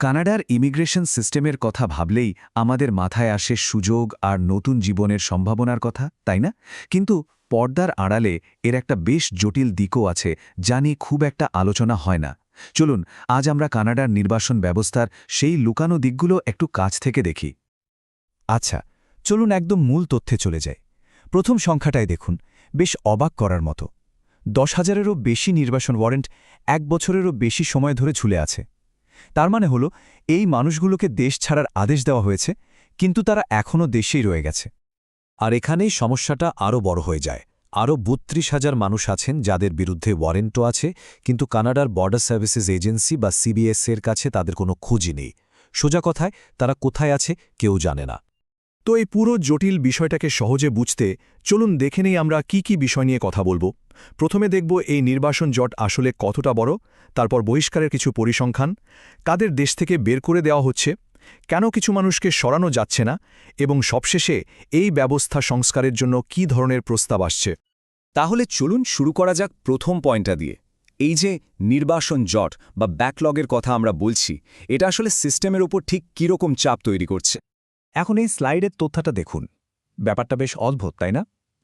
কানাডার ইমিগ্রেশন সিস্টেমের কথা ভাবলেই আমাদের মাথায় আসে সুযোগ আর নতুন জীবনের সম্ভাবনার কথা, তাই না? কিন্তু পর্দার আড়ালে এর একটা বেশ জটিল দিকও আছে যা নিয়ে খুব একটা আলোচনা হয় না। চলুন, আজ আমরা কানাডার নির্বাসন ব্যবস্থার সেই লুকানো দিকগুলো একটু কাছ থেকে দেখি। আচ্ছা চলুন একদম মূল তথ্যে চলে যাই। প্রথম সংখ্যাটায় দেখুন, বেশ অবাক করার মতো। দশ হাজারেরও বেশি নির্বাসন ওয়ারেন্ট এক বছরেরও বেশি সময় ধরে ঝুলে আছে। তার মানে হলো, এই মানুষগুলোকে দেশ ছাড়ার আদেশ দেওয়া হয়েছে, কিন্তু তারা এখনও দেশেই রয়ে গেছে। আর এখানেই সমস্যাটা আরও বড় হয়ে যায়। আরও বত্রিশ হাজার মানুষ আছেন যাদের বিরুদ্ধে ওয়ারেন্টও আছে, কিন্তু কানাডার বর্ডার সার্ভিসেস এজেন্সি বা সিবিএস এর কাছে তাদের কোনো খুঁজই নেই। সোজা কথায়, তারা কোথায় আছে কেউ জানে না। তো এই পুরো জটিল বিষয়টাকে সহজে বুঝতে চলুন দেখে নেই আমরা কি কি বিষয় নিয়ে কথা বলব। প্রথমে দেখব এই নির্বাসন জট আসলে কতটা বড়, তারপর বহিষ্কারের কিছু পরিসংখ্যান, কাদের দেশ থেকে বের করে দেওয়া হচ্ছে, কেন কিছু মানুষকে সরানো যাচ্ছে না, এবং সবশেষে এই ব্যবস্থা সংস্কারের জন্য কি ধরনের প্রস্তাব আসছে। তাহলে চলুন শুরু করা যাক প্রথম পয়েন্টটা দিয়ে। এই যে নির্বাসন জট বা ব্যাকলগের কথা আমরা বলছি, এটা আসলে সিস্টেমের উপর ঠিক কীরকম চাপ তৈরি করছে? এখন এই স্লাইডের তথ্যটা দেখুন। ব্যাপারটা বেশ অদ্ভুত, তাই না?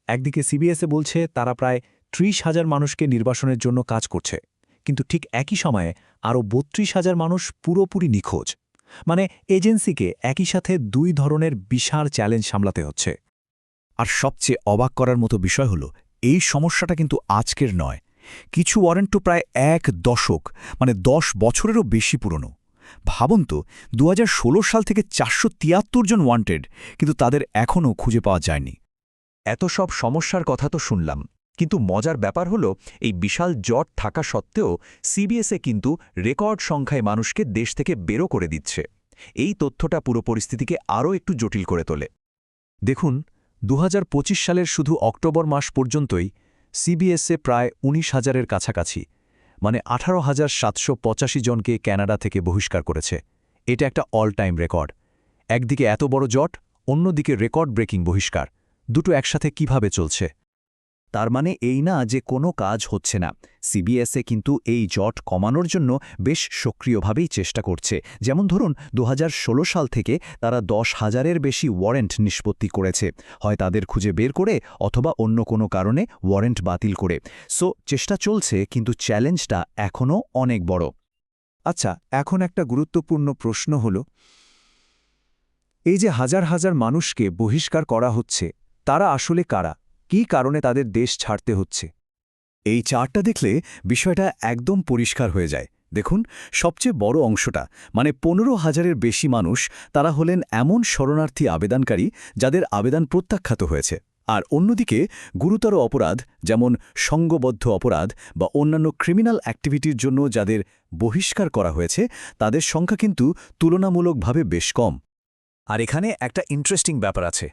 একদিকে সিবিএসএ বলছে, তারা প্রায় ত্রিশ হাজার মানুষকে নির্বাসনের জন্য কাজ করছে। কিন্তু ঠিক একই সময়ে আরও বত্রিশ হাজার মানুষ পুরোপুরি নিখোঁজ। মানে এজেন্সিকে একই সাথে দুই ধরনের বিশাল চ্যালেঞ্জ সামলাতে হচ্ছে। আর সবচেয়ে অবাক করার মতো বিষয় হল, এই সমস্যাটা কিন্তু আজকের নয়। কিছু ওয়ারেন্ট প্রায় এক দশক মানে দশ বছরেরও বেশি পুরনো। ভাবুন তো দু হাজার ষোলো সাল থেকে চারশো তিয়াত্তর জন ওয়ান্টেড কিন্তু তাদের এখনও খুঁজে পাওয়া যায়নি। এত সব সমস্যার কথা তো শুনলাম, কিন্তু মজার ব্যাপার হলো, এই বিশাল জট থাকা সত্ত্বেও সিবিএসএ কিন্তু রেকর্ড সংখ্যায় মানুষকে দেশ থেকে বেরো করে দিচ্ছে। এই তথ্যটা পুরো পরিস্থিতিকে আরও একটু জটিল করে তোলে। দেখুন দু হাজার পঁচিশ সালের শুধু অক্টোবর মাস পর্যন্তই সিবিএসএ প্রায় উনিশ হাজারের কাছাকাছি মানে আঠারো হাজার সাতশো পঁচাশি জনকে ক্যানাডা থেকে বহিষ্কার করেছে। এটা একটা অল টাইম রেকর্ড একদিকে এত বড় জট, অন্যদিকে রেকর্ড ব্রেকিং বহিষ্কার। দুটো একসাথে কীভাবে চলছে? তার মানে এই না যে কোনো কাজ হচ্ছে না। সিবিএসএ কিন্তু এই জট কমানোর জন্য বেশ সক্রিয়ভাবেই চেষ্টা করছে। যেমন ধরুন দু হাজার ষোলো সাল থেকে তারা দশ হাজারের বেশি ওয়ারেন্ট নিষ্পত্তি করেছে। হয় তাদের খুঁজে বের করে অথবা অন্য কোনো কারণে ওয়ারেন্ট বাতিল করে। সো, চেষ্টা চলছে, কিন্তু চ্যালেঞ্জটা এখনও অনেক বড়। আচ্ছা এখন একটা গুরুত্বপূর্ণ প্রশ্ন হল, এই যে হাজার হাজার মানুষকে বহিষ্কার করা হচ্ছে, তারা আসলে কারা? কী কারণে তাদের দেশ ছাড়তে হচ্ছে? এই চার্টটা দেখলে বিষয়টা একদম পরিষ্কার হয়ে যায়। দেখুন, সবচেয়ে বড় অংশটা মানে পনেরো হাজারের বেশি মানুষ তারা হলেন এমন শরণার্থী আবেদনকারী যাদের আবেদন প্রত্যাখ্যাত হয়েছে। আর অন্যদিকে, গুরুতর অপরাধ, যেমন সঙ্গবদ্ধ অপরাধ বা অন্যান্য ক্রিমিনাল অ্যাক্টিভিটির জন্য যাদের বহিষ্কার করা হয়েছে, তাদের সংখ্যা কিন্তু তুলনামূলকভাবে বেশ কম। আর এখানে একটা ইন্টারেস্টিং ব্যাপার আছে।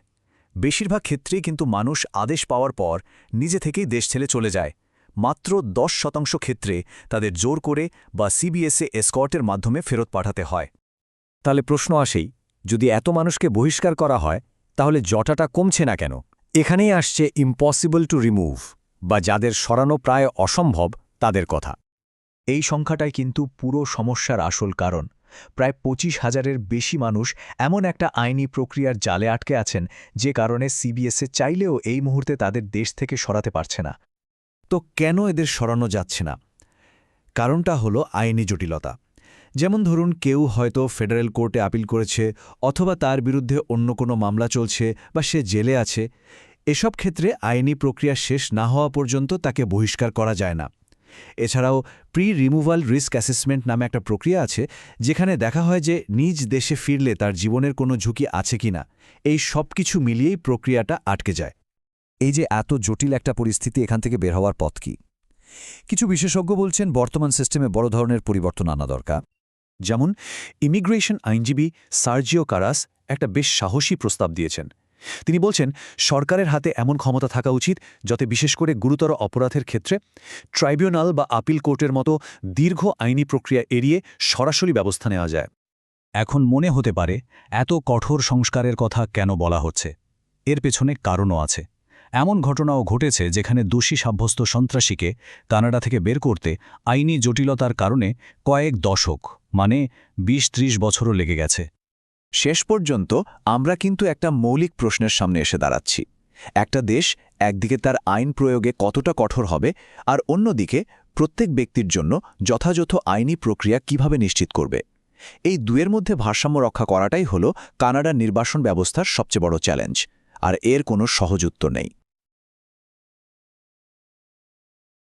বেশিরভাগ ক্ষেত্রেই কিন্তু মানুষ আদেশ পাওয়ার পর নিজে থেকেই দেশ ছেড়ে চলে যায়। মাত্র দশ শতাংশ ক্ষেত্রে তাদের জোর করে বা সিবিএসএ এসকর্টের মাধ্যমে ফেরত পাঠাতে হয়। তাহলে প্রশ্ন আসেই, যদি এত মানুষকে বহিষ্কার করা হয়, তাহলে জটাটা কমছে না কেন? এখানেই আসছে ইম্পসিবল টু রিমুভ বা যাদের সরানো প্রায় অসম্ভব, তাদের কথা। এই সংখ্যাটাই কিন্তু পুরো সমস্যার আসল কারণ। প্রায় পঁচিশ হাজারের বেশি মানুষ এমন একটা আইনি প্রক্রিয়ার জালে আটকে আছেন যে কারণে সিবিএসএ চাইলেও এই মুহূর্তে তাদের দেশ থেকে সরাতে পারছে না। তো কেন এদের সরানো যাচ্ছে না? কারণটা হলো আইনি জটিলতা। যেমন ধরুন, কেউ হয়তো ফেডারেল কোর্টে আপিল করেছে অথবা তার বিরুদ্ধে অন্য কোনো মামলা চলছে বা সে জেলে আছে। এসব ক্ষেত্রে আইনি প্রক্রিয়া শেষ না হওয়া পর্যন্ত তাকে বহিষ্কার করা যায় না। এছাড়াও প্রি রিমুভাল রিস্ক অ্যাসেসমেন্ট নামে একটা প্রক্রিয়া আছে, যেখানে দেখা হয় যে নিজ দেশে ফিরলে তার জীবনের কোনো ঝুঁকি আছে কিনা এই সব কিছু মিলিয়েই প্রক্রিয়াটা আটকে যায়। এই যে এত জটিল একটা পরিস্থিতি এখান থেকে বের হওয়ার পথ কি? কিছু বিশেষজ্ঞ বলছেন, বর্তমান সিস্টেমে বড় ধরনের পরিবর্তন আনা দরকার। যেমন ইমিগ্রেশন আইনজীবী সার্জিও কারাস একটা বেশ সাহসী প্রস্তাব দিয়েছেন। তিনি বলছেন, সরকারের হাতে এমন ক্ষমতা থাকা উচিত যাতে বিশেষ করে গুরুতর অপরাধের ক্ষেত্রে ট্রাইব্যুনাল বা আপিল কোর্টের মতো দীর্ঘ আইনি প্রক্রিয়া এড়িয়ে সরাসরি ব্যবস্থা নেওয়া যায়। এখন মনে হতে পারে, এত কঠোর সংস্কারের কথা কেন বলা হচ্ছে? এর পেছনে কারণও আছে। এমন ঘটনাও ঘটেছে যেখানে দোষী সাব্যস্ত সন্ত্রাসীকে কানাডা থেকে বের করতে আইনি জটিলতার কারণে কয়েক দশক মানে বিশ ত্রিশ বছরও লেগে গেছে। শেষ পর্যন্ত আমরা কিন্তু একটা মৌলিক প্রশ্নের সামনে এসে দাঁড়াচ্ছি। একটা দেশ একদিকে তার আইন প্রয়োগে কতটা কঠোর হবে আর অন্যদিকে প্রত্যেক ব্যক্তির জন্য যথাযথ আইনি প্রক্রিয়া কীভাবে নিশ্চিত করবে। এই দুয়ের মধ্যে ভারসাম্য রক্ষা করাটাই হল কানাডার নির্বাসন ব্যবস্থার সবচেয়ে বড় চ্যালেঞ্জ, আর এর কোনো সহজ উত্তর নেই।